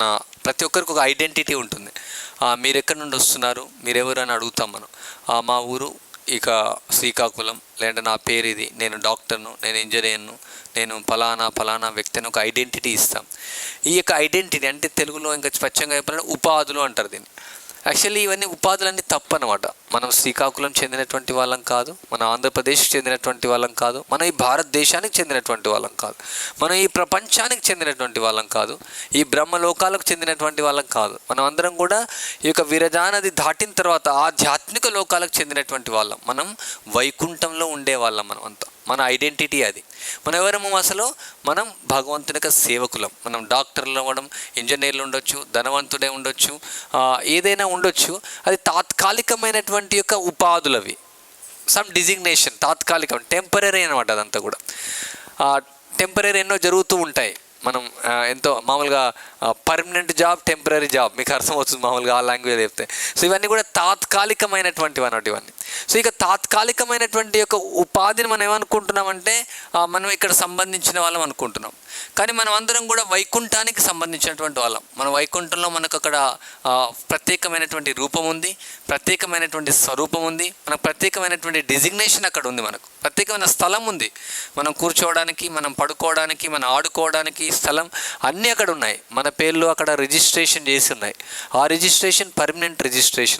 నా ప్రతి ఒక్కరికి ఒక ఐడెంటిటీ ఉంటుంది. మీరు ఎక్కడి నుండి వస్తున్నారు? మీరెవరు అని అడుగుతాం మనం. మా ఊరు ఇక శ్రీకాకుళం లేదంటే నా పేరు ఇది నేను డాక్టర్ను నేను ఇంజనీర్ను నేను ఫలానా ఫలానా వ్యక్తిని ఒక ఐడెంటిటీ ఇస్తాం. ఈ యొక్క ఐడెంటిటీ అంటే తెలుగులో ఇంకా స్వచ్ఛంగా చెప్పాలంటే ఉపాధులు అంటారు దీన్ని. యాక్చువల్లీ ఇవన్నీ ఉపాధులన్నీ తప్పు అనమాట మనం శ్రీకాకుళం చెందినటువంటి వాళ్ళం కాదు మన ఆంధ్రప్రదేశ్ చెందినటువంటి వాళ్ళం కాదు మన ఈ భారతదేశానికి చెందినటువంటి వాళ్ళం కాదు మనం ఈ ప్రపంచానికి చెందినటువంటి వాళ్ళం కాదు ఈ బ్రహ్మలోకాలకు చెందినటువంటి వాళ్ళం కాదు. మనం అందరం కూడా ఈ యొక్క విరజానది దాటిన తర్వాత ఆధ్యాత్మిక లోకాలకు చెందినటువంటి వాళ్ళం. మనం వైకుంఠంలో ఉండే వాళ్ళం మనం అంతా. మన ఐడెంటిటీ అది. మనం ఎవరము అసలు? మనం భగవంతుని యొక్క సేవకులం. మనం డాక్టర్లు అవ్వడం ఇంజనీర్లు ఉండొచ్చు ధనవంతుడే ఉండొచ్చు ఏదైనా ఉండొచ్చు. అది తాత్కాలికమైనటువంటి యొక్క ఉపాధులు అవి సమ్ డిజిగ్నేషన్ తాత్కాలికం టెంపరీ అనమాట అదంతా కూడా. టెంపరీ ఎన్నో జరుగుతూ ఉంటాయి. మనం ఎంతో మామూలుగా పర్మనెంట్ జాబ్ టెంపరీ జాబ్ మీకు అర్థమవుతుంది మామూలుగా ఆ లాంగ్వేజ్ చెప్తే. సో ఇవన్నీ కూడా తాత్కాలికమైనటువంటివి అన్నట్టు ఇవన్నీ. సో ఇక తాత్కాలికమైనటువంటి యొక్క ఉపాధిని మనం ఏమనుకుంటున్నామంటే మనం ఇక్కడ సంబంధించిన వాళ్ళం అనుకుంటున్నాం. కానీ మనం అందరం కూడా వైకుంఠానికి సంబంధించినటువంటి వాళ్ళం. మన వైకుంఠంలో మనకు అక్కడ ప్రత్యేకమైనటువంటి రూపం ఉంది ప్రత్యేకమైనటువంటి స్వరూపం ఉంది మనకు ప్రత్యేకమైనటువంటి డిజిగ్నేషన్ అక్కడ ఉంది మనకు. ప్రత్యేకమైన స్థలం ఉంది. మనం కూర్చోవడానికి మనం పడుకోవడానికి మనం ఆడుకోవడానికి స్థలం అన్నీ అక్కడ ఉన్నాయి. మన పేర్లు అక్కడ రిజిస్ట్రేషన్ చేసి ఉన్నాయి. ఆ రిజిస్ట్రేషన్ పర్మనెంట్ రిజిస్ట్రేషన్